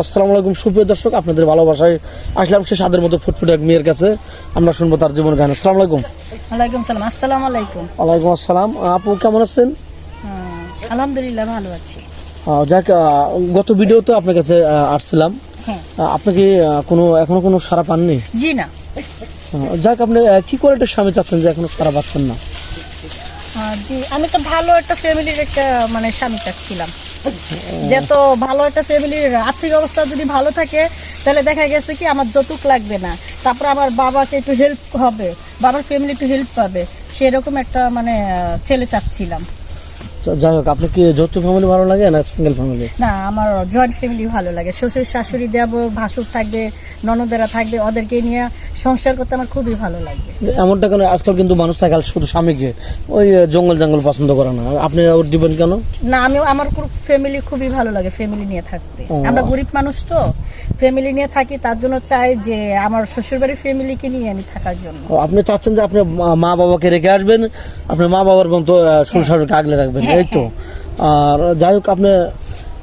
আসসালামু আলাইকুম। সুপ্রিয় দর্শক আপনাদের ভালোবাসায় আসলাম সে সাদের মতো ফুটফুটে এক মেয়ের কাছে। আমরা শুনব তার জীবন গান আসসালামু আলাইকুম। ওয়ালাইকুম সালাম। আসসালামু আলাইকুম। ওয়ালাইকুম আসসালাম। আপু কেমন আছেন? আলহামদুলিল্লাহ ভালো আছি। যাক গত ভিডিওতে আপনার কাছে আসছিলাম। হ্যাঁ। আপনি কি কোনো এখনও কোনো সারা পাননি? জি না। যাক আপনি কি করে একটা স্বামী চাচ্ছেন যে এখনও সারা পাচ্ছেন না? জি আমি একটা ভালো একটা ফ্যামিলির একটা মানে স্বামী চাচ্ছিলাম। যে তো ভালো একটা ফ্যামিলির আর্থিক অবস্থা যদি ভালো থাকে তাহলে দেখা গেছে কি আমার যৌতুক লাগবে না। তারপর আমার বাবাকে একটু হেল্প হবে বাবার ফ্যামিলি একটু হেল্প পাবে। সেরকম একটা মানে ছেলে চাচ্ছিলাম। যাই হোক আপনি কি যৌথ ফ্যামিলি ভালো লাগে না সিঙ্গেল ফ্যামিলি না আমার জয়েন্ট ফ্যামিলি ভালো লাগে। শ্বশুর শাশুড়ি দেব ভাসুর থাকবে ননদেরা থাকবে ওদেরকে নিয়ে সংসার করতে আমার খুবই ভালো লাগে। এমনটা কেন? আজকাল কিন্তু মানুষ থাকে শুধু স্বামীকে। ওই জঙ্গল জঙ্গল পছন্দ করে না। আপনি ওর দিবেন কেন? না আমি আমার ফ্যামিলি খুবই ভালো লাগে ফ্যামিলি নিয়ে থাকতে। আমরা গরিব মানুষ তো ফ্যামিলি নিয়ে থাকি তার জন্য চাই যে আমার শ্বশুর শ্বশুরবাড়ির ফ্যামিলিকে নিয়ে আমি থাকার জন্য। আপনি চাচ্ছেন যে আপনি মা- বাবাকে রেখে আসবেন আপনি মা বাবার মতো শ্বশুর শাশুড়িকে আগলে রাখবেন এই তো। আর যাই হোক আপনি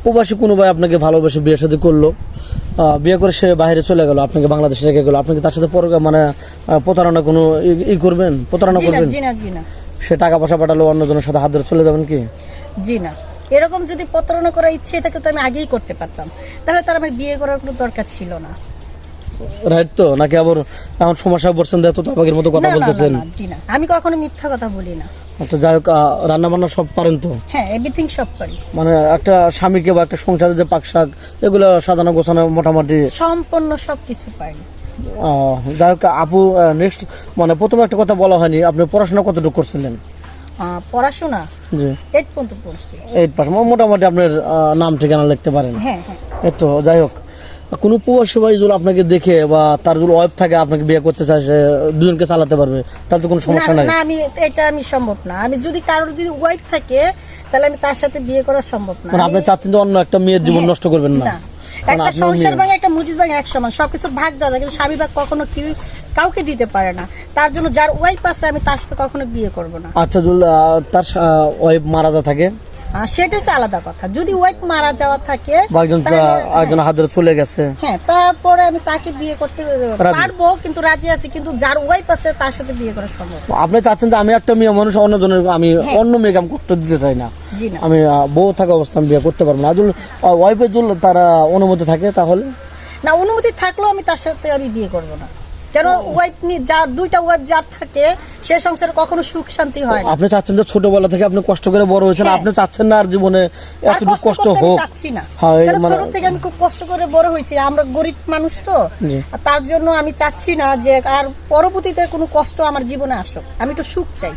প্রবাসী কোনো ভাই আপনাকে ভালোবেসে বিয়ে সাথে করল। বিয়ে করে সে বাইরে চলে গেল আপনাকে বাংলাদেশে রেখে গেল? আপনি কি তার সাথে পরে মানে প্রতারণা কোনো ই- করবেন? প্রতারণা করবেন? সে টাকা পয়সা পাঠালো অন্যজনের সাথে হাত ধরে চলে যাবেন কি? জি না। এরকম যদি প্রতারণা করার ইচ্ছে থাকে তো আমি আগেই করতে পারতাম। তাহলে তার আমার বিয়ে করার কোনো দরকার ছিল না। রাইট তো? নাকি আবার এমন সমস্যা পড়ছেন তো আপনাদের মতো কথা বলতেছেন? না। আমি কখনো মিথ্যা কথা বলি না। তো যাই হোক রান্না বান্না সব পারেন তো? হ্যাঁ এভরিথিং সব পারি। মানে একটা স্বামীকে বা একটা সংসারে যে পাক শাক এগুলো সাজানো গোছানো মোটামুটি? সম্পূর্ণ সব কিছু পারি যাই হোক আপু নেক্সট মানে প্রথমে একটা কথা বলা হয়নি আপনি পড়াশোনা কতটুকু করছিলেন? পড়াশোনা? জি। এইট পর্যন্ত পড়ছি। এইট পাস মোটামুটি আপনার নাম ঠিকানা লিখতে পারেন। হ্যাঁ হ্যাঁ। তো যাই হোক। কোনো প্রবাসী ভাই যদি আপনাকে দেখে বা তার যদি ওয়াইফ থাকে আপনাকে বিয়ে করতে চায় সে দুজনকে চালাতে পারবে তাহলে তো কোনো সমস্যা নাই? না আমি এটা আমি সম্ভব না। আমি যদি কারোর যদি ওয়াইফ থাকে তাহলে আমি তার সাথে বিয়ে করা সম্ভব না। মানে আপনি চাচ্ছেন যে অন্য একটা মেয়ের জীবন নষ্ট করবেন না? একটা সংসার ভাঙে একটা মুজিদ ভাঙে এক সমান। সবকিছু ভাগ দেওয়া যায় কিন্তু স্বামী ভাগ কখনো কি কাউকে দিতে পারে না। তার জন্য যার ওয়াইফ আছে আমি তার সাথে কখনো বিয়ে করব না। আচ্ছা তার ওয়াইফ মারা যা থাকে সেটা হচ্ছে আলাদা কথা। যদি ওয়াইফ মারা যাওয়া থাকে একজন হাত ধরে চলে গেছে। হ্যাঁ তারপরে আমি তাকে বিয়ে করতে। পারব কিন্তু রাজি আছি কিন্তু যার ওয়াইফ আছে তার সাথে বিয়ে করা সম্ভব। আপনি চাচ্ছেন যে আমি একটা মেয়ে মানুষ অন্যজনের আমি অন্য মেয়েকে আমি কষ্ট দিতে চাই না। আমি বউ থাকা অবস্থা আমি বিয়ে করতে পারব না। যদি ওয়াইফের যদি তারা অনুমতি থাকে তাহলে? না অনুমতি থাকলেও আমি তার সাথে আমি বিয়ে করব না। কেন ওয়াইফ নিয়ে যার দুইটা ওয়াইফ যার থাকে সে সংসারে কখনো সুখ শান্তি হয় না। আপনি চাচ্ছেন যে ছোটবেলা থেকে আপনি কষ্ট করে বড় হয়েছেন হ্যাঁ। আপনি চাচ্ছেন না আর জীবনে এতটুকু কষ্ট হোক। চাচ্ছি না। হ্যাঁ, কারণ মানে- ছোট থেকে আমি খুব কষ্ট করে বড় হয়েছি আমরা গরিব মানুষ তো। তার জন্য আমি চাচ্ছি না যে আর পরবর্তীতে কোনো কষ্ট আমার জীবনে আসুক। আমি একটু সুখ চাই।